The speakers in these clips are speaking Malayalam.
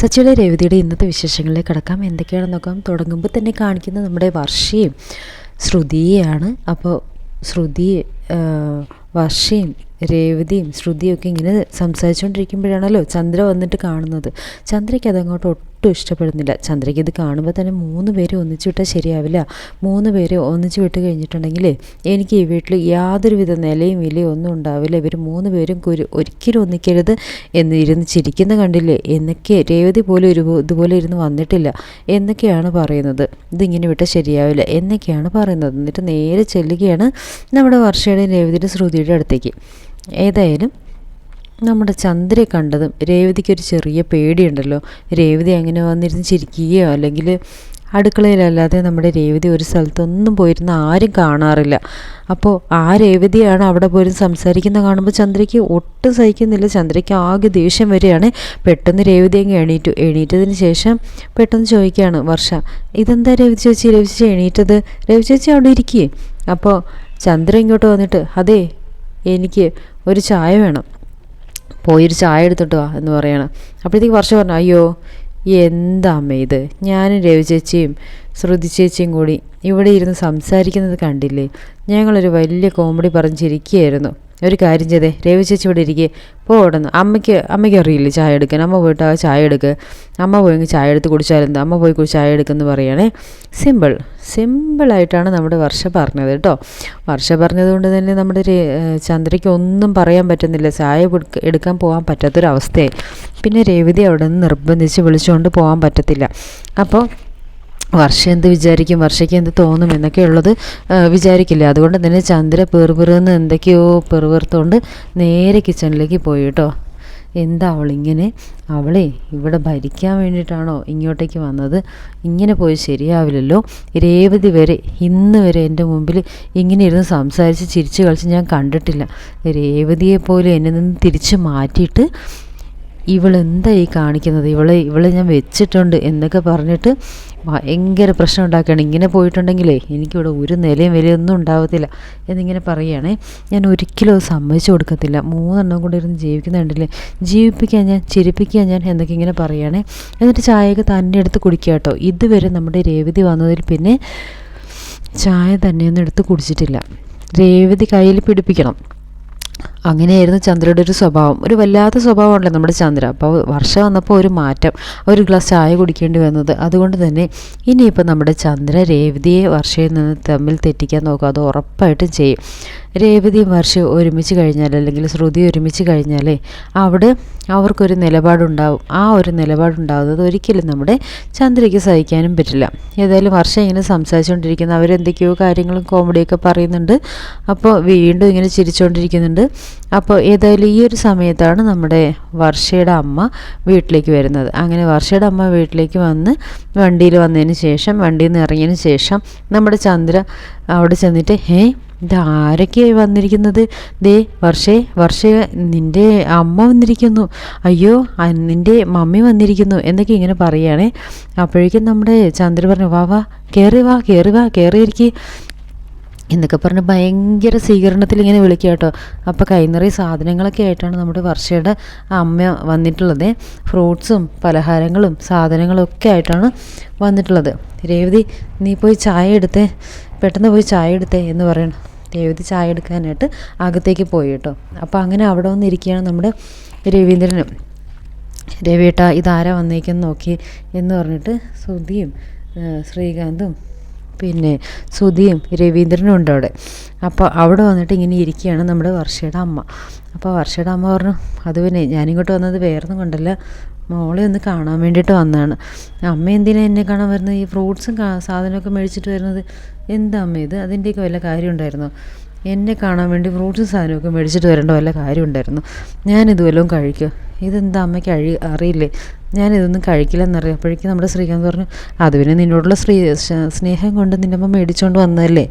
സച്ചിയുടെ രേവതിയുടെ ഇന്നത്തെ വിശേഷങ്ങളിലേക്ക് കടക്കാം. എന്തൊക്കെയാണെന്നൊക്കെ നോക്കാം. തുടങ്ങുമ്പോൾ തന്നെ കാണിക്കുന്നത് നമ്മുടെ വർഷയും ശ്രുതിയെയാണ്. അപ്പോൾ ശ്രുതി വർഷയും രേവതിയും ശ്രുതിയും ഒക്കെ ഇങ്ങനെ സംസാരിച്ചുകൊണ്ടിരിക്കുമ്പോഴാണല്ലോ ചന്ദ്ര വന്നിട്ട് കാണുന്നത്. ചന്ദ്രയ്ക്ക് അതങ്ങോട്ട് ഒട്ടും ഇഷ്ടപ്പെടുന്നില്ല. ചന്ദ്രയ്ക്ക് ഇത് കാണുമ്പോൾ തന്നെ മൂന്ന് പേരെ ഒന്നിച്ചു വിട്ടാൽ ശരിയാവില്ല. മൂന്ന് പേരെ ഒന്നിച്ച് വിട്ട് കഴിഞ്ഞിട്ടുണ്ടെങ്കിൽ എനിക്ക് ഈ വീട്ടിൽ യാതൊരുവിധ നിലയും വിലയും ഒന്നും ഉണ്ടാവില്ല. ഇവർ മൂന്ന് പേരും ഒരിക്കലും ഒന്നിക്കരുത് എന്ന് ഇരുന്ന് ചിരിക്കുന്ന കണ്ടില്ലേ? എന്നൊക്കെ രേവതി പോലും ഒരു ഇതുപോലെ ഇരുന്ന് വന്നിട്ടില്ല. എന്നൊക്കെയാണ് പറയുന്നത്. ഇതിങ്ങനെ വിട്ടാൽ ശരിയാവില്ല. എന്നൊക്കെയാണ് പറയുന്നത്. എന്നിട്ട് നേരെ ചെല്ലുകയാണ് നമ്മുടെ വർഷയുടെയും രേവതിയുടെ ശ്രുതിയുടെ അടുത്തേക്ക്. ഏതായാലും നമ്മുടെ ചന്ദ്രയെ കണ്ടതും രേവതിക്ക് ഒരു ചെറിയ പേടിയുണ്ടല്ലോ. രേവതി അങ്ങനെ വന്നിരുന്ന് ചിരിക്കുകയോ അല്ലെങ്കിൽ അടുക്കളയിലല്ലാതെ നമ്മുടെ രേവതി ഒരു സ്ഥലത്തൊന്നും പോയിരുന്ന ആരും കാണാറില്ല. അപ്പോൾ ആ രേവതിയാണ് അവിടെ പോലും സംസാരിക്കുന്ന കാണുമ്പോൾ ചന്ദ്രയ്ക്ക് ഒട്ടും സഹിക്കുന്നില്ല. ചന്ദ്രയ്ക്ക് ആകെ ദേഷ്യം വരികയാണ്. പെട്ടെന്ന് രേവതി അങ്ങ് എണീറ്റു. എണീറ്റതിന് ശേഷം പെട്ടെന്ന് ചോദിക്കുകയാണ് വർഷ ഇതെന്താ രവി ചേച്ചി രവി ചേച്ചി എണീറ്റത്? രവി ചേച്ചി അവിടെ ഇരിക്കുകയെ അപ്പോൾ ചന്ദ്ര ഇങ്ങോട്ട് വന്നിട്ട് അതെ എനിക്ക് ഒരു ചായ വേണം. പോയൊരു ചായ എടുത്തിട്ട് വാ എന്ന് പറയണം. അപ്പോഴത്തേക്ക് വർഷ പറഞ്ഞു അയ്യോ എന്താ അമ്മ ഇത്? ഞാനും രവി ചേച്ചിയും ശ്രുതി ചേച്ചിയും കൂടി ഇവിടെ ഇരുന്ന് സംസാരിക്കുന്നത് കണ്ടില്ലേ? ഞങ്ങളൊരു വലിയ കോമഡി പറഞ്ഞിരിക്കുകയായിരുന്നു ഒരു കാര്യം ചെയ്തേ. രവി ചേച്ചി ഇവിടെ ഇരിക്കുക ഇരിക്കേ ഉടന്ന് അമ്മയ്ക്ക് അമ്മയ്ക്ക് അറിയില്ലേ ചായ എടുക്കാൻ? അമ്മ പോയിട്ട് ആ ചായ എടുക്കുക അമ്മ പോയി ചായ എടുത്ത് കുടിച്ചാലെന്താ അമ്മ പോയി ചായ എടുക്കുമെന്ന് പറയുകയാണേ സിമ്പിൾ. സിമ്പിളായിട്ടാണ് നമ്മുടെ വർഷ പറഞ്ഞത് കേട്ടോ. വർഷ പറഞ്ഞതുകൊണ്ട് തന്നെ നമ്മുടെ ചന്ദ്രയ്ക്ക് ഒന്നും പറയാൻ പറ്റുന്നില്ല. ചായ എടുക്കാൻ പോകാൻ പറ്റാത്തൊരവസ്ഥയായി. പിന്നെ രേവതി അവിടെ നിന്ന് നിർബന്ധിച്ച് വിളിച്ചുകൊണ്ട് പോകാൻ പറ്റത്തില്ല. അപ്പോൾ വർഷ എന്ത് വിചാരിക്കും വർഷയ്ക്ക് എന്ത് തോന്നും എന്നൊക്കെയുള്ളത് ഉള്ളത് വിചാരിക്കില്ല? അതുകൊണ്ട് തന്നെ ചന്ദ്ര പെറുപെറുന്ന് എന്തൊക്കെയോ പെറുപെറുത്തോണ്ട് നേരെ കിച്ചണിലേക്ക് പോയി കേട്ടോ. എന്താ അവളിങ്ങനെ? അവളെ ഇവിടെ ഭരിക്കാൻ വേണ്ടിയിട്ടാണോ ഇങ്ങോട്ടേക്ക് വന്നത്? ഇങ്ങനെ പോയി ശരിയാവില്ലല്ലോ. രേവതി വരെ ഇന്ന് വരെ എന്റെ മുമ്പിൽ ഇങ്ങനെ ഇരുന്ന് സംസാരിച്ച് ചിരിച്ച് കളിച്ച് ഞാൻ കണ്ടിട്ടില്ല. രേവതിയെ പോലെ എന്നെ നിന്ന് തിരിച്ച് മാറ്റിയിട്ട് ഇവളെന്താ ഈ കാണിക്കുന്നത്? ഇവളെ ഇവളെ ഞാൻ വെച്ചിട്ടുണ്ട് എന്നൊക്കെ പറഞ്ഞിട്ട് ഭയങ്കര പ്രശ്നം ഉണ്ടാക്കുകയാണ് ഇങ്ങനെ പോയിട്ടുണ്ടെങ്കിലേ എനിക്കിവിടെ ഒരു നിലയും വിലയൊന്നും ഉണ്ടാവത്തില്ല എന്നിങ്ങനെ പറയുകയാണേ. ഞാൻ ഒരിക്കലും സമ്മതിച്ചു കൊടുക്കത്തില്ല. മൂന്നെണ്ണം കൂടെ ഇരുന്ന് ജീവിക്കുന്നുണ്ടല്ലേ ജീവിപ്പിക്കാൻ ഞാൻ ചിരിപ്പിക്കാൻ ഞാൻ എന്നൊക്കെ ഇങ്ങനെ പറയുകയാണേ. എന്നിട്ട് ചായയൊക്കെ തന്നെ എടുത്ത് കുടിക്കുക കേട്ടോ. ഇതുവരെ നമ്മുടെ രേവതി വന്നതിൽ പിന്നെ ചായ തന്നെയൊന്നും എടുത്ത് കുടിച്ചിട്ടില്ല. രേവതി കയ്യിൽ പിടിപ്പിക്കണം. അങ്ങനെയായിരുന്നു ചന്ദ്രയുടെ ഒരു സ്വഭാവം. ഒരു വല്ലാത്ത സ്വഭാവമുണ്ടല്ലോ നമ്മുടെ ചന്ദ്ര. അപ്പോൾ വർഷം വന്നപ്പോൾ ഒരു മാറ്റം. ഒരു ഗ്ലാസ് ചായ കുടിക്കേണ്ടി വന്നത്. അതുകൊണ്ട് തന്നെ ഇനിയിപ്പോൾ നമ്മുടെ ചന്ദ്ര രേവതിയെ വർഷയിൽ നിന്ന് തമ്മിൽ തെറ്റിക്കാൻ നോക്കുക. അത് ഉറപ്പായിട്ടും ചെയ്യും. രേവതിയും വർഷയും ഒരുമിച്ച് കഴിഞ്ഞാൽ അല്ലെങ്കിൽ ശ്രുതി ഒരുമിച്ച് കഴിഞ്ഞാലേ അവിടെ അവർക്കൊരു നിലപാടുണ്ടാവും. ആ ഒരു നിലപാടുണ്ടാകുന്നത് ഒരിക്കലും നമ്മുടെ ചന്ദ്രയ്ക്ക് സഹിക്കാനും പറ്റില്ല. ഏതായാലും വർഷം ഇങ്ങനെ സംസാരിച്ചുകൊണ്ടിരിക്കുന്ന. അവരെന്തൊക്കെയോ കാര്യങ്ങളും കോമഡിയൊക്കെ പറയുന്നുണ്ട്. അപ്പോൾ വീണ്ടും ഇങ്ങനെ ചിരിച്ചുകൊണ്ടിരിക്കുന്നുണ്ട്. അപ്പോൾ ഏതായാലും ഈ ഒരു സമയത്താണ് നമ്മുടെ വർഷയുടെ അമ്മ വീട്ടിലേക്ക് വരുന്നത്. അങ്ങനെ വർഷയുടെ അമ്മ വീട്ടിലേക്ക് വന്ന് വണ്ടിയിൽ വന്നതിന് ശേഷം വണ്ടിയിൽ നിന്ന് ഇറങ്ങിയതിന് ശേഷം നമ്മുടെ ചന്ദ്ര അവിടെ ചെന്നിട്ട് ഹേ ഇത് ആരൊക്കെയായി വന്നിരിക്കുന്നത്? ദേ വർഷേ വർഷേ നിന്റെ അമ്മ വന്നിരിക്കുന്നു. അയ്യോ നിന്റെ മമ്മി വന്നിരിക്കുന്നു എന്നൊക്കെ ഇങ്ങനെ പറയുകയാണേ. അപ്പോഴേക്കും നമ്മുടെ ചന്ദ്ര പറഞ്ഞു വാ വാ കയറി വാ കയറി വാ കയറി എന്നൊക്കെ പറഞ്ഞ് ഭയങ്കര സ്വീകരണത്തിൽ ഇങ്ങനെ വിളിക്കുക കേട്ടോ. അപ്പോൾ കൈനിറയ സാധനങ്ങളൊക്കെ ആയിട്ടാണ് നമ്മുടെ വർഷയുടെ അമ്മ വന്നിട്ടുള്ളത്. ഫ്രൂട്ട്സും പലഹാരങ്ങളും സാധനങ്ങളും ഒക്കെ ആയിട്ടാണ് വന്നിട്ടുള്ളത്. രേവതി നീ പോയി ചായ എടുത്തേ. പെട്ടെന്ന് പോയി ചായ എടുത്തേ എന്ന് പറയണം. രേവതി ചായ എടുക്കാനായിട്ട് അകത്തേക്ക് പോയി കേട്ടോ. അപ്പോൾ അങ്ങനെ അവിടെ വന്നിരിക്കുകയാണ് നമ്മുടെ രവീന്ദ്രനും. രവിയേട്ട ഇതാരാ വന്നേക്കെന്ന് നോക്കി എന്ന് പറഞ്ഞിട്ട് ശ്രുതിയും ശ്രീകാന്തും പിന്നെ സുധിയും രവീന്ദ്രനും ഉണ്ട് അവിടെ. അപ്പോൾ അവിടെ വന്നിട്ട് ഇങ്ങനെ ഇരിക്കുകയാണ് നമ്മുടെ വർഷയുടെ അമ്മ. അപ്പോൾ വർഷയുടെ അമ്മ പറഞ്ഞു അത് പിന്നെ ഞാനിങ്ങോട്ട് വന്നത് വേറൊന്നും കൊണ്ടല്ല. മോളെ ഒന്ന് കാണാൻ വേണ്ടിയിട്ട് വന്നതാണ് അമ്മ എന്തിനാണ് എന്നെ കാണാൻ വരുന്നത്? ഈ ഫ്രൂട്ട്സും സാധനമൊക്കെ മേടിച്ചിട്ട് വരുന്നത്? എന്താ അമ്മ ഇത്? അതിന്റെയൊക്കെ വല്ല കാര്യം ഉണ്ടായിരുന്നോ? എന്നെ കാണാൻ വേണ്ടി ഫ്രൂട്ട്സും സാധനമൊക്കെ മേടിച്ചിട്ട് വരേണ്ട വല്ല കാര്യം ഉണ്ടായിരുന്നു ഞാനിത് വല്ലതും കഴിക്കുക ഇതെന്താ അമ്മയ്ക്ക് അഴി അറിയില്ലേ? ഞാനിതൊന്നും കഴിക്കില്ലെന്നറിയാം അപ്പോഴേക്കും നമ്മുടെ ശ്രീകാന്ത് പറഞ്ഞു അത് പിന്നെ നിന്നോടുള്ള സ്നേഹം കൊണ്ട് നിന്റെ അമ്മ മേടിച്ചുകൊണ്ട് വന്നതല്ലേ.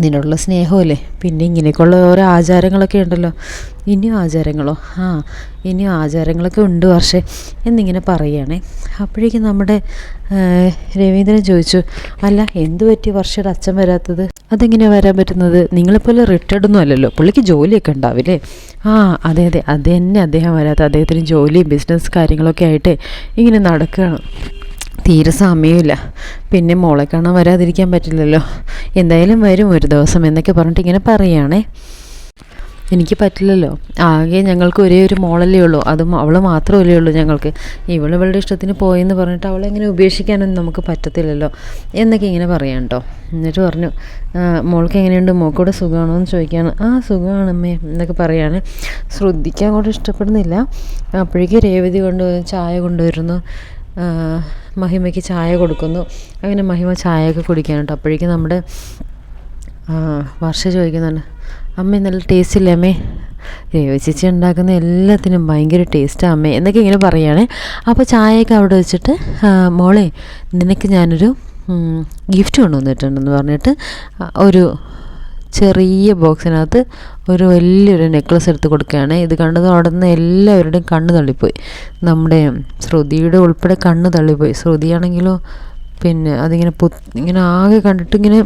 നിന്നോടുള്ള സ്നേഹമല്ലേ? പിന്നെ ഇങ്ങനെയൊക്കെയുള്ള ഓരോ ആചാരങ്ങളൊക്കെ ഉണ്ടല്ലോ. ഇനിയും ആചാരങ്ങളോ? ആ ഇനിയും ആചാരങ്ങളൊക്കെ ഉണ്ട് പക്ഷേ എന്നിങ്ങനെ പറയുകയാണേ. അപ്പോഴേക്കും നമ്മുടെ രവീന്ദ്രൻ ചോദിച്ചു അല്ല എന്ത് പറ്റി വർഷയുടെ അച്ഛൻ വരാത്തത്? അതെങ്ങനെയാണ് വരാൻ പറ്റുന്നത്? നിങ്ങളെപ്പോലെ റിട്ടയർഡ് ഒന്നും അല്ലല്ലോ. പുള്ളിക്ക് ജോലിയൊക്കെ ഉണ്ടാവില്ലേ? ആ അതെ അതെ. അത് തന്നെ അദ്ദേഹം വരാത്ത അദ്ദേഹത്തിന് ജോലിയും ബിസിനസ് കാര്യങ്ങളൊക്കെ ആയിട്ട് ഇങ്ങനെ നടക്കുകയാണ്. തീരെ സമയമില്ല. പിന്നെ മോളെ കാണാൻ വരാതിരിക്കാൻ പറ്റില്ലല്ലോ. എന്തായാലും വരും ഒരു ദിവസം എന്നൊക്കെ പറഞ്ഞിട്ട് ഇങ്ങനെ പറയുകയാണേ. എനിക്ക് പറ്റില്ലല്ലോ. ആകെ ഞങ്ങൾക്ക് ഒരേ ഒരു മോളല്ലേ ഉള്ളൂ. അതും അവൾ മാത്രമല്ലേ ഉള്ളൂ ഞങ്ങൾക്ക്. ഇവൾ ഇവളുടെ ഇഷ്ടത്തിന് പോയെന്ന് പറഞ്ഞിട്ട് അവളെ എങ്ങനെ ഉപേക്ഷിക്കാനൊന്നും നമുക്ക് പറ്റത്തില്ലല്ലോ എന്നൊക്കെ ഇങ്ങനെ പറയാം കേട്ടോ എന്നിട്ട് പറഞ്ഞു മോൾക്ക് എങ്ങനെയുണ്ട്? മോക്കൂടെ സുഖമാണോ? എന്ന് ചോദിക്കുകയാണ് ആ സുഖമാണമ്മേ എന്നൊക്കെ പറയാണ്. ശ്രദ്ധിക്കാൻ കൂടെ ഇഷ്ടപ്പെടുന്നില്ല. അപ്പോഴേക്കും രേവതി കൊണ്ടുവന്ന് ചായ കൊണ്ടുവരുന്നു. മഹിമയ്ക്ക് ചായ കൊടുക്കുന്നു. അങ്ങനെ മഹിമ ചായയൊക്കെ കുടിക്കാനുണ്ട് അപ്പോഴേക്കും നമ്മുടെ വർഷ ചോദിക്കുന്നുണ്ട് അമ്മ നല്ല ടേസ്റ്റ് ഇല്ലേ അമ്മേ? രേവ ചേച്ചി ഉണ്ടാക്കുന്ന എല്ലാത്തിനും ഭയങ്കര ടേസ്റ്റാണ് അമ്മേ എന്നൊക്കെ ഇങ്ങനെ പറയുകയാണേ. അപ്പോൾ ചായയൊക്കെ അവിടെ വെച്ചിട്ട് മോളെ നിനക്ക് ഞാനൊരു ഗിഫ്റ്റ് കൊണ്ടുവന്നിട്ടുണ്ടെന്ന് പറഞ്ഞിട്ട് ഒരു ചെറിയ ബോക്സിനകത്ത് ഒരു വലിയൊരു നെക്ലസ് എടുത്ത് കൊടുക്കുകയാണ്. ഇത് കണ്ടത് ഉടനെ എല്ലാവരുടെയും കണ്ണ് തള്ളിപ്പോയി. നമ്മുടെ ശ്രുതിയുടെ ഉൾപ്പെടെ കണ്ണ് തള്ളിപ്പോയി. ശ്രുതിയാണെങ്കിലോ പിന്നെ അതിങ്ങനെ പു ഇങ്ങനെ ആകെ കണ്ടിട്ട് ഇങ്ങനെ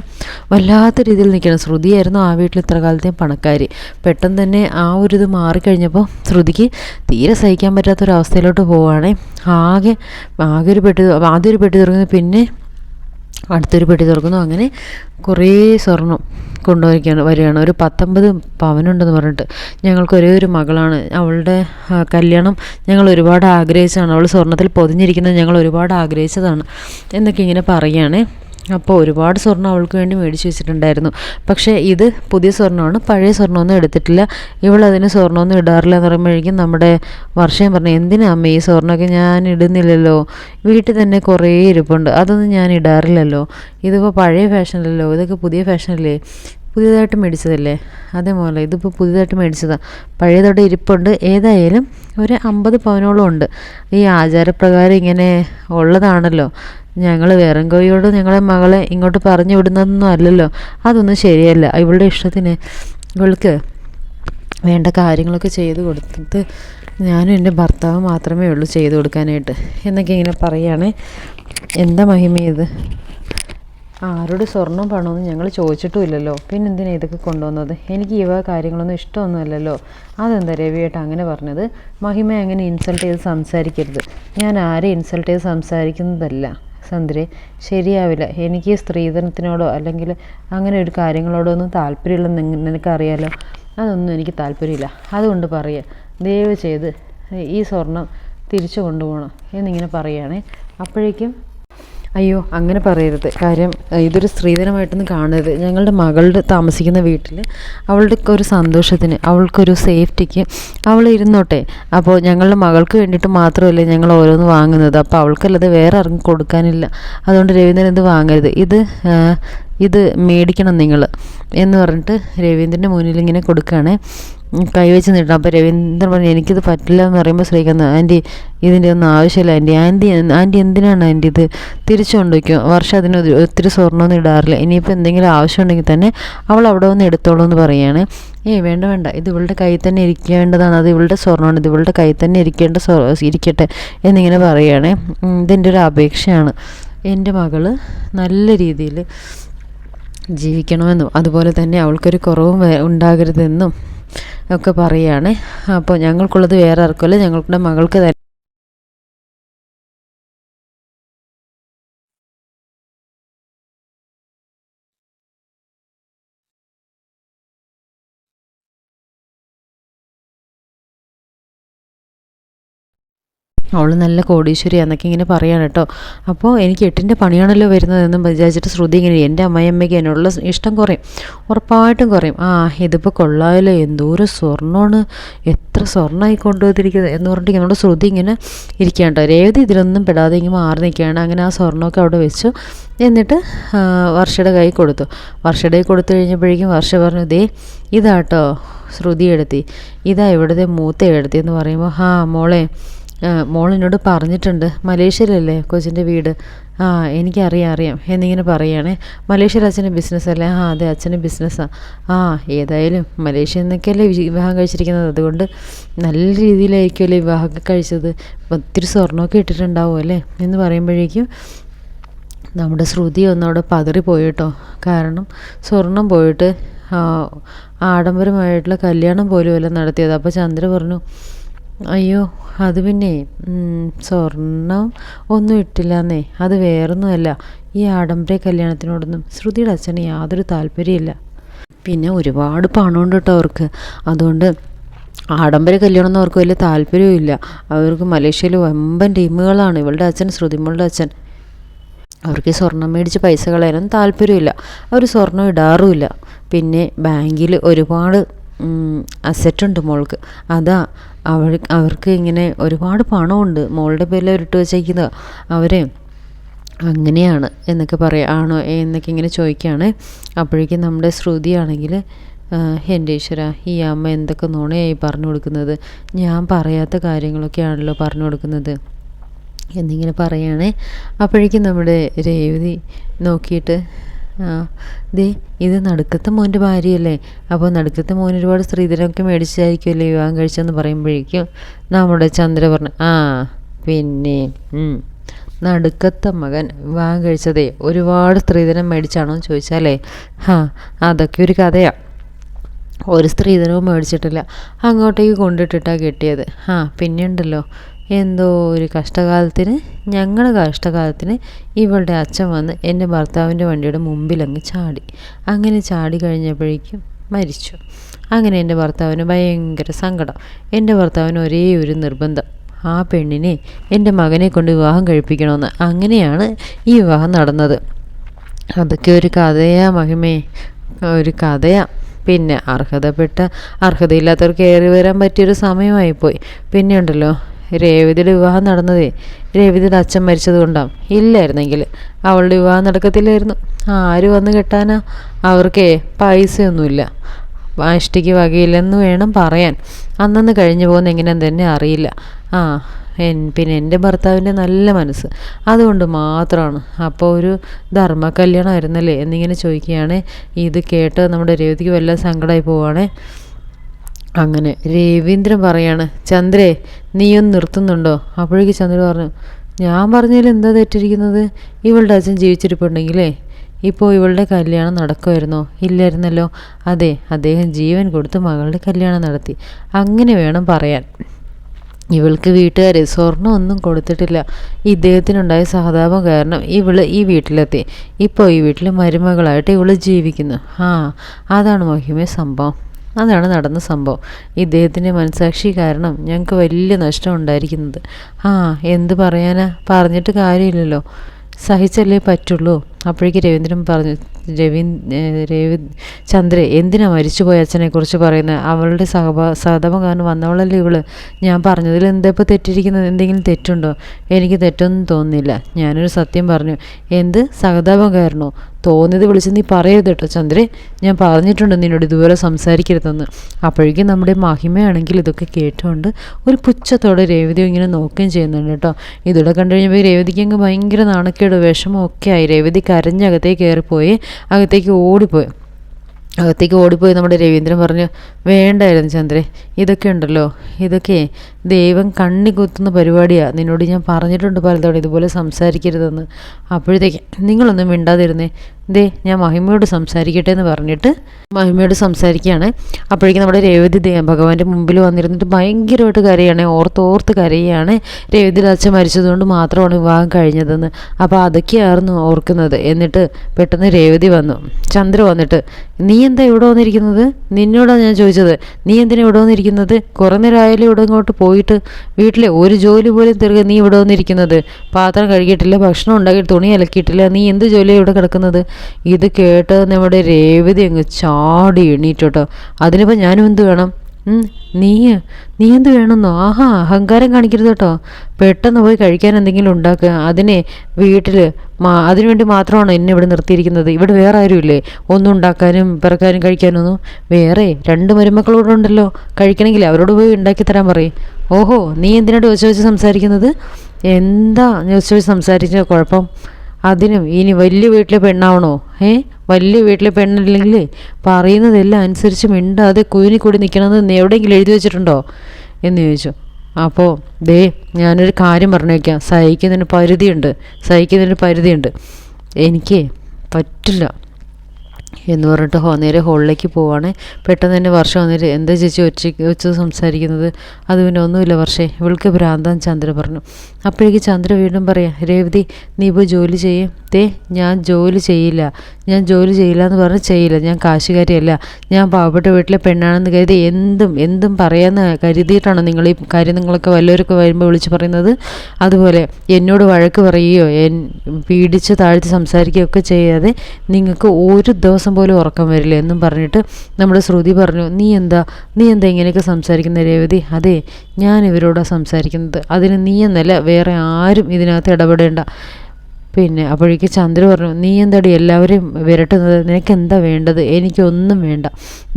വല്ലാത്ത രീതിയിൽ നിൽക്കണം ശ്രുതിയായിരുന്നു ആ വീട്ടിൽ ഇത്ര കാലത്തെയും പണക്കാരി. പെട്ടെന്ന് തന്നെ ആ ഒരു ഇത് മാറിക്കഴിഞ്ഞപ്പോൾ ശ്രുതിക്ക് തീരെ സഹിക്കാൻ പറ്റാത്തൊരവസ്ഥയിലോട്ട് പോവുകയാണെ. ആകെ ആകെ ഒരു പെട്ടി ആദ്യം ഒരു പെട്ടി തുറക്കുന്നത് പിന്നെ അടുത്തൊരു പെട്ടി തുറക്കുന്നു. അങ്ങനെ കുറേ സ്വർണം കൊണ്ടുവരികയാണ് വരികയാണ്. ഒരു പത്തൊമ്പത് പവനുണ്ടെന്ന് പറഞ്ഞിട്ട് ഞങ്ങൾക്ക് ഒരേ ഒരു മകളാണ്. അവളുടെ കല്യാണം ഞങ്ങൾ ഒരുപാട് ആഗ്രഹിച്ചതാണ്. അവൾ സ്വർണത്തിൽ പൊതിഞ്ഞിരിക്കുന്നത് ഞങ്ങൾ ഒരുപാട് ആഗ്രഹിച്ചതാണ് എന്നൊക്കെ ഇങ്ങനെ പറയുകയാണ്. അപ്പോൾ ഒരുപാട് സ്വർണം അവൾക്ക് വേണ്ടി മേടിച്ച് വെച്ചിട്ടുണ്ടായിരുന്നു. പക്ഷേ ഇത് പുതിയ സ്വർണമാണ് പഴയ സ്വർണമൊന്നും എടുത്തിട്ടില്ല. ഇവളതിന് സ്വർണമൊന്നും ഇടാറില്ല എന്ന് പറയുമ്പോഴേക്കും നമ്മുടെ വർഷം പറഞ്ഞു എന്തിനാ അമ്മ ഈ സ്വർണമൊക്കെ ഞാൻ ഇടുന്നില്ലല്ലോ? വീട്ടിൽ തന്നെ കുറേ ഇരിപ്പുണ്ട് അതൊന്നും ഞാൻ ഇടാറില്ലല്ലോ. ഇതിപ്പോൾ പഴയ ഫാഷനല്ലല്ലോ ഇതൊക്കെ പുതിയ ഫാഷനല്ലേ പുതിയതായിട്ട് മേടിച്ചതല്ലേ? അതേപോലെ ഇതിപ്പോൾ പുതിയതായിട്ട് മേടിച്ചതാണ് പഴയതോടെ ഇരിപ്പുണ്ട്. ഏതായാലും ഒരു അമ്പത് പവനോളം ഉണ്ട്. ഈ ആചാരപ്രകാരം ഇങ്ങനെ ഉള്ളതാണല്ലോ. ഞങ്ങൾ വേറെ കോഴിയോട് ഞങ്ങളെ മകളെ ഇങ്ങോട്ട് പറഞ്ഞു വിടുന്നതൊന്നും അല്ലല്ലോ. അതൊന്നും ശരിയല്ല. ഇവളുടെ ഇഷ്ടത്തിന് ഇവൾക്ക് വേണ്ട കാര്യങ്ങളൊക്കെ ചെയ്തു കൊടുത്തിട്ട് ഞാനും എന്റെ ഭർത്താവ് മാത്രമേ ഉള്ളൂ ചെയ്തു കൊടുക്കാനായിട്ട്. എന്നൊക്കെ ഇങ്ങനെ പറയുകയാണേ. എന്താ മഹിമ ഇത്? ആരോട് സ്വർണം പണമൊന്നും ഞങ്ങൾ ചോദിച്ചിട്ടുമില്ലല്ലോ. പിന്നെ എന്തിനാണ് ഇതൊക്കെ കൊണ്ടുവന്നത്? എനിക്ക് ഈ വക കാര്യങ്ങളൊന്നും ഇഷ്ടമൊന്നുമല്ലല്ലോ. അതെന്താ രവിയേട്ട അങ്ങനെ പറഞ്ഞത്? മഹിമ അങ്ങനെ ഇൻസൾട്ട് ചെയ്ത് സംസാരിക്കരുത്. ഞാൻ ആരെ ഇൻസൾട്ട് ചെയ്ത് സംസാരിക്കുന്നതല്ല. സന്ദ്രെ ശരിയാവില്ല. എനിക്ക് സ്ത്രീധനത്തിനോടോ അല്ലെങ്കിൽ അങ്ങനെ ഒരു കാര്യങ്ങളോടോ ഒന്നും താല്പര്യമില്ലെന്ന് നിനക്കറിയാലോ? അതൊന്നും എനിക്ക് താല്പര്യമില്ല. അതുകൊണ്ട് പറയുക ദയവ് ചെയ്ത് ഈ സ്വർണം തിരിച്ചു കൊണ്ടുപോകണം എന്നിങ്ങനെ പറയുകയാണേ. അപ്പോഴേക്കും അയ്യോ അങ്ങനെ പറയരുത്. കാര്യം ഇതൊരു സ്ത്രീധനമായിട്ടൊന്നും കാണരുത്. ഞങ്ങളുടെ മകളുടെ താമസിക്കുന്ന വീട്ടിൽ അവളുടെ ഒരു സന്തോഷത്തിന് അവൾക്കൊരു സേഫ്റ്റിക്ക് അവൾ ഇരുന്നോട്ടെ. അപ്പോൾ ഞങ്ങളുടെ മകൾക്ക് വേണ്ടിയിട്ട് മാത്രമല്ലേ ഞങ്ങൾ ഓരോന്ന് വാങ്ങുന്നത്. അപ്പോൾ അവൾക്കല്ലാതെ വേറെ ആർക്കും കൊടുക്കാനില്ല. അതുകൊണ്ട് രവീന്ദ്രൻ ഇത് വാങ്ങരുത്. ഇത് ഇത് മേടിക്കണം നിങ്ങൾ എന്ന് പറഞ്ഞിട്ട് രവീന്ദ്രന്റെ മുന്നിൽ ഇങ്ങനെ കൊടുക്കുകയാണ്. കൈവച്ച് നീട്ടണം. അപ്പോൾ രവീന്ദ്രൻ പറഞ്ഞു എനിക്കിത് പറ്റില്ല എന്ന് പറയുമ്പോൾ ശ്രീകാന്ത് ആന്റി ഇതിന്റെ ഒന്നും ആവശ്യമില്ല. ആന്റി ആന്റി ആന്റി എന്തിനാണ് ആന്റി ഇത് തിരിച്ചു കൊണ്ടുവയ്ക്കും വർഷം അതിന് ഒത്തിരി സ്വർണമൊന്നും ഇടാറില്ല. ഇനിയിപ്പോൾ എന്തെങ്കിലും ആവശ്യമുണ്ടെങ്കിൽ തന്നെ അവൾ അവിടെ വന്ന് എടുത്തോളൂ എന്ന് പറയുകയാണ്. ഏയ് വേണ്ട വേണ്ട. ഇത് ഇവളുടെ കയ്യിൽ തന്നെ ഇരിക്കേണ്ടതാണ്. അത് ഇവളുടെ സ്വർണമാണ്. ഇത് ഇവളുടെ കയ്യിൽ തന്നെ ഇരിക്കേണ്ട ഇരിക്കട്ടെ എന്നിങ്ങനെ പറയുകയാണ്. ഇതെന്റെ ഒരു അപേക്ഷയാണ്. എന്റെ മകൾ നല്ല രീതിയിൽ ജീവിക്കണമെന്നും അതുപോലെ തന്നെ അവൾക്കൊരു കുറവും ഉണ്ടാകരുതെന്നും ഒക്കെ പറയുകയാണ് അപ്പോൾ ഞങ്ങൾക്കുള്ളത് വേറെ ആർക്കുമല്ല ഞങ്ങളുടെ മകൾക്ക് തന്നെ അവൾ നല്ല കോടീശ്വരി എന്നൊക്കെ ഇങ്ങനെ പറയാണ് കേട്ടോ. അപ്പോൾ എനിക്ക് എട്ടിന്റെ പണിയാണല്ലോ വരുന്നതെന്നും വിചാരിച്ചിട്ട് ശ്രുതി ഇങ്ങനെ എന്റെ അമ്മയമ്മയ്ക്ക് എന്നുള്ള ഇഷ്ടം കുറയും. ഉറപ്പായിട്ടും കുറയും. ആ ഇതിപ്പോൾ കൊള്ളാമല്ലോ എന്തോരം സ്വർണമാണ്. എത്ര സ്വർണമായി കൊണ്ടുവന്നിരിക്കുന്നത് എന്ന് പറഞ്ഞിട്ട് എന്നോട് ശ്രുതി ഇങ്ങനെ ഇരിക്കുകയാണ് കേട്ടോ. രേവതി ഇതിലൊന്നും പെടാതെ ഇങ്ങനെ മാറി നിൽക്കുകയാണ്. അങ്ങനെ ആ സ്വർണമൊക്കെ അവിടെ വെച്ചു. എന്നിട്ട് വർഷയുടെ കൈ കൊടുത്തു. വർഷയുടെ കൈ കൊടുത്തു കഴിഞ്ഞപ്പോഴേക്കും വർഷ പറഞ്ഞു ദേ ഇതാട്ടോ ശ്രുതി എടുത്തി. ഇതാ ഇവിടുത്തെ മൂത്ത എടുത്തി എന്ന് പറയുമ്പോൾ ആ മോളെ മോൾ എന്നോട് പറഞ്ഞിട്ടുണ്ട് മലേഷ്യയിലല്ലേ കൊച്ചിന്റെ വീട്? ആ എനിക്കറിയാം അറിയാം. എന്നിങ്ങനെ പറയുകയാണേ മലേഷ്യയിൽ അച്ഛന്റെ ബിസിനസ് അല്ലേ? ആ അതെ അച്ഛന്റെ ബിസിനസ്സാണ് ആ. ഏതായാലും മലേഷ്യ നിന്നൊക്കെയല്ലേ വിവാഹം കഴിച്ചിരിക്കുന്നത്. അതുകൊണ്ട് നല്ല രീതിയിലായിരിക്കുമല്ലേ വിവാഹമൊക്കെ കഴിച്ചത്. ഒത്തിരി സ്വർണമൊക്കെ ഇട്ടിട്ടുണ്ടാവും അല്ലേ? എന്ന് പറയുമ്പോഴേക്കും നമ്മുടെ ശ്രുതി ഒന്നവിടെ പതറി പോയിട്ടോ കാരണം സ്വർണം പോയിട്ട് ആഡംബരമായിട്ടുള്ള കല്യാണം പോലും അല്ല നടത്തിയത്. അപ്പോൾ ചന്ദ്ര പറഞ്ഞു അയ്യോ അത് പിന്നെ സ്വർണം ഒന്നും ഇട്ടില്ലെന്നേ. അത് വേറൊന്നുമല്ല. ഈ ആഡംബര കല്യാണത്തിനോടൊന്നും ശ്രുതിയുടെ അച്ഛന് യാതൊരു താല്പര്യമില്ല പിന്നെ ഒരുപാട് പണമുണ്ട് കേട്ടോ അവർക്ക്. അതുകൊണ്ട് ആഡംബര കല്യാണമൊന്നും അവർക്ക് വലിയ താല്പര്യവും അവർക്ക് മലേഷ്യയിൽ വമ്പൻ ടീമുകളാണ്. ഇവളുടെ അച്ഛൻ ശ്രുതിമളുടെ അച്ഛൻ. അവർക്ക് സ്വർണം മേടിച്ച് പൈസ കളയാനൊന്നും താല്പര്യമില്ല അവർ സ്വർണം ഇടാറുമില്ല. പിന്നെ ബാങ്കിൽ ഒരുപാട് അസറ്റുണ്ട് മോൾക്ക്. അതാ അവൾ അവർക്ക് ഇങ്ങനെ ഒരുപാട് പണമുണ്ട്. മോളുടെ പേരിൽ ഉരുട്ട് വെച്ചേക്കുന്നത് അവരെ അങ്ങനെയാണ് എന്നൊക്കെ പറയാം ആണോ എന്നൊക്കെ ഇങ്ങനെ ചോദിക്കുകയാണ് അപ്പോഴേക്കും നമ്മുടെ ശ്രുതിയാണെങ്കിൽ എന്റെ ഈശ്വര ഈ അമ്മ എന്തൊക്കെ നോണയായി പറഞ്ഞു കൊടുക്കുന്നത്? ഞാൻ പറയാത്ത കാര്യങ്ങളൊക്കെയാണല്ലോ പറഞ്ഞു കൊടുക്കുന്നത് എന്നിങ്ങനെ പറയുകയാണേ അപ്പോഴേക്കും നമ്മുടെ രേവതി നോക്കിയിട്ട് ആ ദേ ഇത് നടുക്കത്തെ മോന്റെ ഭാര്യയല്ലേ? അപ്പോൾ നടുക്കത്തെ മോൻ ഒരുപാട് സ്ത്രീധനമൊക്കെ മേടിച്ചായിരിക്കുമല്ലേ വിവാഹം കഴിച്ചതെന്ന് പറയുമ്പോഴേക്കും നമ്മുടെ ചന്ദ്ര പറഞ്ഞു ആ പിന്നെ നടുക്കത്തെ മകൻ വിവാഹം കഴിച്ചതേ ഒരുപാട് സ്ത്രീധനം മേടിച്ചാണോ എന്ന് ചോദിച്ചാലേ ഹാ അതൊക്കെ ഒരു കഥയാണ് ഒരു സ്ത്രീധനവും മേടിച്ചിട്ടില്ല. അങ്ങോട്ടേക്ക് കൊണ്ടിട്ടിട്ടാണ് കിട്ടിയത്. ആ പിന്നെ ഉണ്ടല്ലോ എന്തോ ഒരു കഷ്ടകാലത്തിന് ഞങ്ങളുടെ കഷ്ടകാലത്തിന് ഇവളുടെ അച്ഛൻ വന്ന് എന്റെ ഭർത്താവിന്റെ വണ്ടിയുടെ മുമ്പിലങ്ങ് ചാടി. അങ്ങനെ ചാടി കഴിഞ്ഞപ്പോഴേക്കും മരിച്ചു. അങ്ങനെ എന്റെ ഭർത്താവിന് ഭയങ്കര സങ്കടം. എന്റെ ഭർത്താവിന് ഒരേ ഒരു നിർബന്ധം. ആ പെണ്ണിനെ എന്റെ മകനെ കൊണ്ട് വിവാഹം കഴിപ്പിക്കണമെന്ന്. അങ്ങനെയാണ് ഈ വിവാഹം നടന്നത്. അതൊക്കെ ഒരു കഥയാ മഹിമേ. ഒരു കഥയാ. പിന്നെ അർഹതപ്പെട്ട അർഹതയില്ലാത്തവർക്ക് കയറി വരാൻ പറ്റിയൊരു സമയമായിപ്പോയി. പിന്നെ ഉണ്ടല്ലോ രേവതിയുടെ വിവാഹം നടന്നതേ രേവതിയുടെ അച്ഛൻ മരിച്ചത് കൊണ്ടാണ്. ഇല്ലായിരുന്നെങ്കിൽ അവളുടെ വിവാഹം നടക്കത്തില്ലായിരുന്നു. ആര് വന്ന് കെട്ടാനാ? അവർക്കേ പൈസയൊന്നുമില്ല. വാഷ്ടിക്ക് വകയില്ലെന്ന് വേണം പറയാൻ. അന്നന്ന് കഴിഞ്ഞു പോകുന്ന എങ്ങനെയാന്ന് തന്നെ അറിയില്ല. ആ എൻ പിന്നെ എന്റെ ഭർത്താവിന്റെ നല്ല മനസ്സ്. അതുകൊണ്ട് മാത്രമാണ്. അപ്പോൾ ഒരു ധർമ്മ കല്യാണമായിരുന്നല്ലേ എന്നിങ്ങനെ ചോദിക്കുകയാണ്. ഇത് കേട്ട് നമ്മുടെ രേവതിക്ക് വല്ല സങ്കടമായി പോവുകയാണേ. അങ്ങനെ രവീന്ദ്രൻ പറയാണ് ചന്ദ്രേ നീയൊന്ന് നിർത്തുന്നുണ്ടോ? അപ്പോഴേക്ക് ചന്ദ്ര പറഞ്ഞു ഞാൻ പറഞ്ഞതിൽ എന്താ തെറ്റിരിക്കുന്നത്? ഇവളുടെ അച്ഛൻ ജീവിച്ചിരിപ്പുണ്ടെങ്കിലേ ഇപ്പോൾ ഇവളുടെ കല്യാണം നടക്കുമായിരുന്നോ ഇല്ലായിരുന്നല്ലോ. അതെ അദ്ദേഹം ജീവൻ കൊടുത്ത് മകളുടെ കല്യാണം നടത്തി. അങ്ങനെ വേണം പറയാൻ. ഇവൾക്ക് വീട്ടുകാരെ സ്വർണം കൊടുത്തിട്ടില്ല. ഇദ്ദേഹത്തിനുണ്ടായ സഹതാപം കാരണം ഇവൾ ഈ വീട്ടിലെത്തി. ഇപ്പോൾ ഈ വീട്ടിൽ മരുമകളായിട്ട് ഇവൾ ജീവിക്കുന്നു. ആ അതാണ് മഹിമ സംഭവം. അതാണ് നടന്ന സംഭവം. ഇദ്ദേഹത്തിന്റെ മനസാക്ഷി കാരണം ഞങ്ങൾക്ക് വലിയ നഷ്ടം ഉണ്ടായിരിക്കുന്നത്. ആ എന്ത് പറയാനാ? പറഞ്ഞിട്ട് കാര്യമില്ലല്ലോ. സഹിച്ചല്ലേ പറ്റുള്ളൂ. അപ്പോഴേക്ക് രവീന്ദ്രൻ പറഞ്ഞു രവീ രവി ചന്ദ്ര എന്തിനാ മരിച്ചുപോയ അച്ഛനെക്കുറിച്ച് പറയുന്നത്? അവളുടെ സഹപാ സഹതാപം കാരണം വന്നവളല്ലേ ഇവൾ? ഞാൻ പറഞ്ഞതിൽ എന്തെപ്പോൾ തെറ്റിരിക്കുന്നത്? എന്തെങ്കിലും തെറ്റുണ്ടോ? എനിക്ക് തെറ്റൊന്നും തോന്നുന്നില്ല. ഞാനൊരു സത്യം പറഞ്ഞു. എന്ത്? സഹതാപം കാരണോ? തോന്നിയത് വിളിച്ച് നീ പറയരുത് കേട്ടോ ചന്ദ്രേ ഞാൻ പറഞ്ഞിട്ടുണ്ട് നിന്നോട് ഇതുവരെ സംസാരിക്കരുതെന്ന്. അപ്പോഴേക്കും നമ്മുടെ മഹിമയാണെങ്കിൽ ഇതൊക്കെ കേട്ടുകൊണ്ട് ഒരു പുച്ഛത്തോടെ രേവതി ഇങ്ങനെ നോക്കുകയും ചെയ്യുന്നുണ്ട് കേട്ടോ. ഇതോടെ കണ്ടു കഴിഞ്ഞപ്പോൾ രേവതിക്ക് അങ്ങ് ഭയങ്കര നാണക്കേട് വിഷമം ഒക്കെ ആയി. രേവതി കരഞ്ഞകത്തേക്ക് കയറിപ്പോയി അകത്തേക്ക് ഓടിപ്പോയി. അകത്തേക്ക് ഓടിപ്പോയി നമ്മുടെ രവീന്ദ്രൻ പറഞ്ഞു വേണ്ടായിരുന്നു ചന്ദ്രേ ഇതൊക്കെ ഉണ്ടല്ലോ ഇതൊക്കെ ദൈവം കണ്ണി കുത്തുന്ന പരിപാടിയാണ് നിന്നോട് ഞാൻ പറഞ്ഞിട്ടുണ്ട് പലതവണ ഇതുപോലെ സംസാരിക്കരുതെന്ന്. അപ്പോഴത്തേക്ക് നിങ്ങളൊന്നും മിണ്ടാതിരുന്നേ. ദേ ഞാൻ മഹിമയോട് സംസാരിക്കട്ടെ എന്ന് പറഞ്ഞിട്ട് മഹിമയോട് സംസാരിക്കുകയാണ്. അപ്പോഴേക്കും നമ്മുടെ രേവതി ഭഗവാന്റെ മുമ്പിൽ വന്നിരുന്നിട്ട് ഭയങ്കരമായിട്ട് കരയാണ്. ഓർത്ത് ഓർത്ത് കരയാണ്. രേവതിയുടെ അച്ഛൻ മരിച്ചതുകൊണ്ട് മാത്രമാണ് വിവാഹം കഴിഞ്ഞതെന്ന്. അപ്പോൾ അതൊക്കെയായിരുന്നു ഓർക്കുന്നത്. എന്നിട്ട് പെട്ടെന്ന് രേവതി വന്നു. ചന്ദ്ര വന്നിട്ട് നീ എന്താ ഇവിടെ വന്നിരിക്കുന്നത്? നിന്നോടാണ് ഞാൻ ചോദിച്ചത്. നീ എന്തിനാ ഇവിടെ വന്നിരിക്കുന്നത്? കുറേ നേരമായാലും ഇവിടെ ഇങ്ങോട്ട് പോയിട്ട് വീട്ടിലെ ഒരു ജോലി പോലും തിരികെ നീ ഇവിടെ വന്നിരിക്കുന്നത്. പാത്രം കഴുകിയിട്ടില്ല ഭക്ഷണം ഉണ്ടാക്കി തുണി അലക്കിയിട്ടില്ല. നീ എന്ത് ജോലിയാണ് ഇവിടെ കിടക്കുന്നത്? ഇത് കേട്ട് നമ്മുടെ രേവതി അങ്ങ് ചാടി എണീറ്റോട്ടോ അതിനിപ്പോൾ ഞാനും എന്ത് വേണം? നീ നീ എന്ത് വേണമെന്നോ? ആഹാ അഹങ്കാരം കാണിക്കരുത് കേട്ടോ. പെട്ടെന്ന് പോയി കഴിക്കാൻ എന്തെങ്കിലും ഉണ്ടാക്കുക അതിനെ വീട്ടിൽ മാ അതിനുവേണ്ടി മാത്രമാണ് എന്നെ ഇവിടെ നിർത്തിയിരിക്കുന്നത്. ഇവിടെ വേറെ ആരുമില്ലേ? ഒന്നും ഉണ്ടാക്കാനും പിറക്കാനും കഴിക്കാനൊന്നും? വേറെ രണ്ട് മരുമക്കളോട് ഉണ്ടല്ലോ. കഴിക്കണമെങ്കിൽ അവരോട് പോയി ഉണ്ടാക്കി തരാൻ പറയും. ഓഹോ നീ എന്തിനാണ് വെച്ച് വെച്ച് സംസാരിക്കുന്നത്? എന്താ വെച്ച് വെച്ച് സംസാരിച്ച കുഴപ്പം? അതിനും ഇനി വലിയ വീട്ടിലെ പെണ്ണാവണോ? ഏ? വലിയ വീട്ടിലെ പെണ്ണല്ലെങ്കിൽ പറയുന്നതെല്ലാം അനുസരിച്ച് മിണ്ടാതെ കുയിനി കൂടി നിൽക്കണമെന്ന് എവിടെയെങ്കിലും എഴുതി വെച്ചിട്ടുണ്ടോ? എന്ന് ചോദിച്ചു. അപ്പോൾ ദേ ഞാനൊരു കാര്യം പറഞ്ഞു വയ്ക്കാം സഹിക്കുന്നതിന് പരിധിയുണ്ട്. സഹിക്കുന്നതിന് പരിധിയുണ്ട്. എനിക്ക് പറ്റില്ല. എന്ന് പറഞ്ഞിട്ട് ഹോ നേരെ ഹോളിലേക്ക് പോവാണ്. പെട്ടെന്ന് തന്നെ വർഷം വന്നിട്ട് എന്താ ചേച്ചി ഒച്ചയ്ക്ക് വെച്ച് സംസാരിക്കുന്നത്? അത് പിന്നെ ഒന്നുമില്ല വർഷേ. ഇവൾക്ക് ഭ്രാന്താൻ ചന്ദ്ര പറഞ്ഞു. അപ്പോഴേക്ക് ചന്ദ്ര വീണ്ടും പറയാം രേവതി നീ ഇപ്പോൾ ജോലി ചെയ്യും. തേ ഞാൻ ജോലി ചെയ്യില്ല. ഞാൻ ജോലി ചെയ്യില്ല എന്ന് പറഞ്ഞ് ചെയ്യില്ല. ഞാൻ കാശുകാരിയല്ല. ഞാൻ പാവപ്പെട്ട വീട്ടിലെ പെണ്ണാണെന്ന് കരുതി എന്തും എന്തും പറയാമെന്ന് കരുതിയിട്ടാണ് നിങ്ങൾ ഈ കാര്യം നിങ്ങളൊക്കെ വല്ലവരൊക്കെ വരുമ്പോൾ വിളിച്ച് പറയുന്നത്? അതുപോലെ എന്നോട് വഴക്ക് പറയുകയോ എൻ പീഡിച്ച് താഴ്ത്തി സംസാരിക്കുകയോ ഒക്കെ ചെയ്യാതെ നിങ്ങൾക്ക് ഒരു ദിവസം പോലും ഉറക്കം വരില്ല എന്നും പറഞ്ഞിട്ട് നമ്മുടെ ശ്രുതി പറഞ്ഞു നീ എന്താ നീ എന്താ ഇങ്ങനെയൊക്കെ സംസാരിക്കുന്ന രേവതി? അതെ ഞാൻ ഇവരോടാണ് സംസാരിക്കുന്നത്. അതിന് നീ എന്നല്ല വേറെ ആരും ഇതിനകത്ത് ഇടപെടേണ്ട. പിന്നെ അപ്പോഴേക്ക് ചന്ദ്ര പറഞ്ഞു നീ എന്താടി എല്ലാവരെയും വിരട്ടുന്നത്? നിനക്ക് എന്താ വേണ്ടത്? എനിക്കൊന്നും വേണ്ട.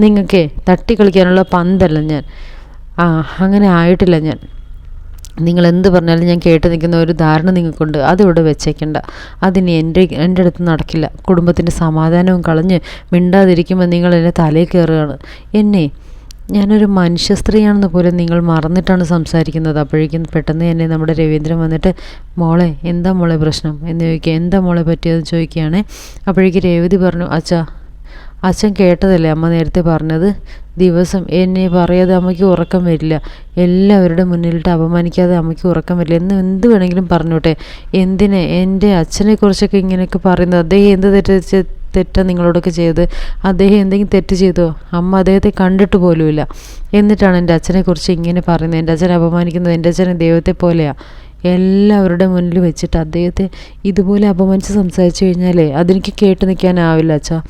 നിങ്ങൾക്ക് തട്ടിക്കളിക്കാനുള്ള പന്തല്ല ഞാൻ. ആ അങ്ങനെ ആയിട്ടില്ല ഞാൻ. നിങ്ങൾ എന്ത് പറഞ്ഞാലും ഞാൻ കേട്ട് നിൽക്കുന്ന ഒരു ധാരണ നിങ്ങൾക്കുണ്ട്. അതിവിടെ വെച്ചേക്കണ്ട. അതിന് എന്റെ എന്റെ അടുത്ത് നടക്കില്ല. കുടുംബത്തിന്റെ സമാധാനവും കളഞ്ഞ് മിണ്ടാതിരിക്കുമ്പോൾ നിങ്ങൾ എന്നെ തലയിൽ കയറുകയാണ്. എന്നെ ഞാനൊരു മനുഷ്യ സ്ത്രീയാണെന്ന് പോലും നിങ്ങൾ മറന്നിട്ടാണ് സംസാരിക്കുന്നത്. അപ്പോഴേക്കും പെട്ടെന്ന് തന്നെ നമ്മുടെ രവീന്ദ്രൻ വന്നിട്ട് മോളെ എന്താ മോളെ പ്രശ്നം? എന്ന് ചോദിക്കുക. എന്താ മോളെ പറ്റിയതെന്ന് ചോദിക്കുകയാണേ. അപ്പോഴേക്ക് രേവതി പറഞ്ഞു അച്ഛാ അച്ഛൻ കേട്ടതല്ലേ അമ്മ നേരത്തെ പറഞ്ഞത്? ദിവസം എന്നെ പറയാതെ അമ്മയ്ക്ക് ഉറക്കം വരില്ല. എല്ലാവരുടെ മുന്നിലിട്ട് അപമാനിക്കാതെ അമ്മയ്ക്ക് ഉറക്കം വരില്ല. എന്ന് എന്ത് വേണമെങ്കിലും പറഞ്ഞോട്ടെ? എന്തിനെ? എന്റെ അച്ഛനെക്കുറിച്ചൊക്കെ ഇങ്ങനെയൊക്കെ പറയുന്നത് അദ്ദേഹം എന്ത് തെറ്റ് തെറ്റാണ് നിങ്ങളോടൊക്കെ ചെയ്തത്? അദ്ദേഹം എന്തെങ്കിലും തെറ്റ് ചെയ്തോ? അമ്മ അദ്ദേഹത്തെ കണ്ടിട്ട് പോലുമില്ല. എന്നിട്ടാണ് എന്റെ അച്ഛനെക്കുറിച്ച് ഇങ്ങനെ പറയുന്നത്. എന്റെ അച്ഛനെ അപമാനിക്കുന്നത്. എന്റെ അച്ഛനെ ദൈവത്തെ പോലെയാണ് എല്ലാവരുടെ മുന്നിൽ വെച്ചിട്ട് അദ്ദേഹത്തെ ഇതുപോലെ അപമാനിച്ച് സംസാരിച്ചു കഴിഞ്ഞാലേ അതെനിക്ക് കേട്ട് നിൽക്കാനാവില്ല അച്ഛാ.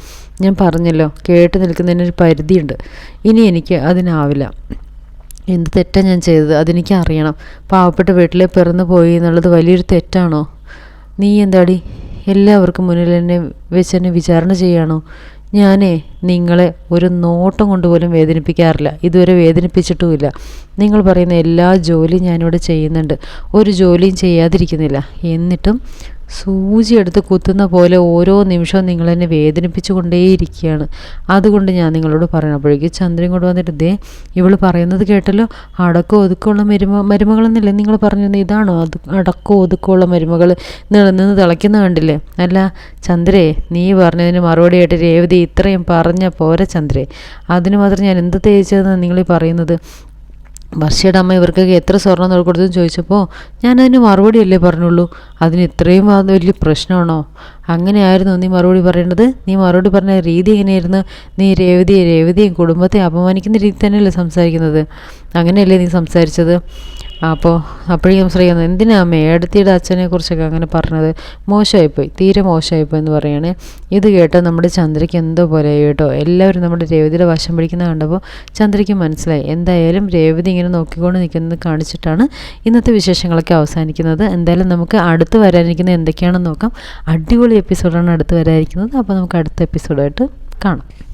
ഞാൻ പറഞ്ഞല്ലോ കേട്ട് നിൽക്കുന്നതിനൊരു പരിധിയുണ്ട്. ഇനി എനിക്ക് അതിനാവില്ല. എന്ത് തെറ്റാണ് ഞാൻ ചെയ്തത്? അതെനിക്ക് അറിയണം. പാവപ്പെട്ട വീട്ടിലെ പിറന്നു പോയി എന്നുള്ളത് വലിയൊരു തെറ്റാണോ? നീ എന്താടി? എല്ലാവർക്കും മുന്നിൽ എന്നെ വെച്ച് എന്നെ വിചാരണ ചെയ്യാണോ? ഞാനേ നിങ്ങളെ ഒരു നോട്ടം കൊണ്ടുപോലും വേദനിപ്പിക്കാറില്ല. ഇതുവരെ വേദനിപ്പിച്ചിട്ടുമില്ല. നിങ്ങൾ പറയുന്ന എല്ലാ ജോലിയും ഞാനിവിടെ ചെയ്യുന്നുണ്ട്. ഒരു ജോലിയും ചെയ്യാതിരിക്കുന്നില്ല. എന്നിട്ടും സൂചി എടുത്ത് കുത്തുന്ന പോലെ ഓരോ നിമിഷവും നിങ്ങൾ എന്നെ വേദനിപ്പിച്ചു കൊണ്ടേയിരിക്കുകയാണ് അതുകൊണ്ട് ഞാൻ നിങ്ങളോട് പറയണം അപ്പോഴേക്കും ചന്ദ്രൻ കൊണ്ട് വന്നിട്ട് ദേ ഇവൾ പറയുന്നത് കേട്ടല്ലോ. അടക്കം ഒതുക്കമുള്ള മരുമ മരുമകളെന്നല്ലേ നിങ്ങൾ പറഞ്ഞത് ഇതാണോ? അത് അടക്കം ഒതുക്കമുള്ള മരുമകൾ നിന്ന് തിളയ്ക്കുന്ന കണ്ടില്ലേ? അല്ല ചന്ദ്രേ നീ പറഞ്ഞതിന് മറുപടിയായിട്ട് രേവതി ഇത്രയും പറഞ്ഞ പോരെ ചന്ദ്രേ. അതിന് മാത്രം ഞാൻ എന്ത് തേച്ചതെന്നാണ് നിങ്ങളീ പറയുന്നത്? വർഷയുടെ അമ്മ ഇവർക്കൊക്കെ എത്ര സ്വർണം കൊടുത്തെന്ന് ചോദിച്ചപ്പോൾ ഞാനതിന് മറുപടിയല്ലേ പറഞ്ഞുള്ളൂ. അതിന് ഇത്രയും വലിയ പ്രശ്നമാണോ? അങ്ങനെയായിരുന്നു നീ മറുപടി പറയേണ്ടത്? നീ മറുപടി പറഞ്ഞ രീതി എങ്ങനെയായിരുന്നു? നീ രേവതിയെ രേവതിയും കുടുംബത്തെ അപമാനിക്കുന്ന രീതി തന്നെയല്ലേ സംസാരിക്കുന്നത്? അങ്ങനെയല്ലേ നീ സംസാരിച്ചത്? അപ്പോൾ അപ്പോഴേക്കും ശ്രമിക്കുന്നത് എന്തിനാ മേടത്തിയുടെ അച്ഛനെ കുറിച്ചൊക്കെ അങ്ങനെ പറഞ്ഞത്? മോശമായിപ്പോയി തീരെ മോശമായിപ്പോയി എന്ന് പറയണേ. ഇത് കേട്ടോ നമ്മുടെ ചന്ദ്രയ്ക്ക് എന്തോ പോലെ കേട്ടോ. എല്ലാവരും നമ്മുടെ രേവതിയുടെ വശം പിടിക്കുന്ന കണ്ടപ്പോൾ ചന്ദ്രയ്ക്ക് മനസ്സിലായി. എന്തായാലും രേവതി ഇങ്ങനെ നോക്കിക്കൊണ്ട് നിൽക്കുന്നത് കാണിച്ചിട്ടാണ് ഇന്നത്തെ വിശേഷങ്ങളൊക്കെ അവസാനിക്കുന്നത്. എന്തായാലും നമുക്ക് അടുത്ത് വരാനിരിക്കുന്നത് എന്തൊക്കെയാണെന്ന് നോക്കാം. അടിപൊളി എപ്പിസോഡാണ് അടുത്ത് വരാനിരിക്കുന്നത്. അപ്പോൾ നമുക്ക് അടുത്ത എപ്പിസോഡായിട്ട് കാണാം.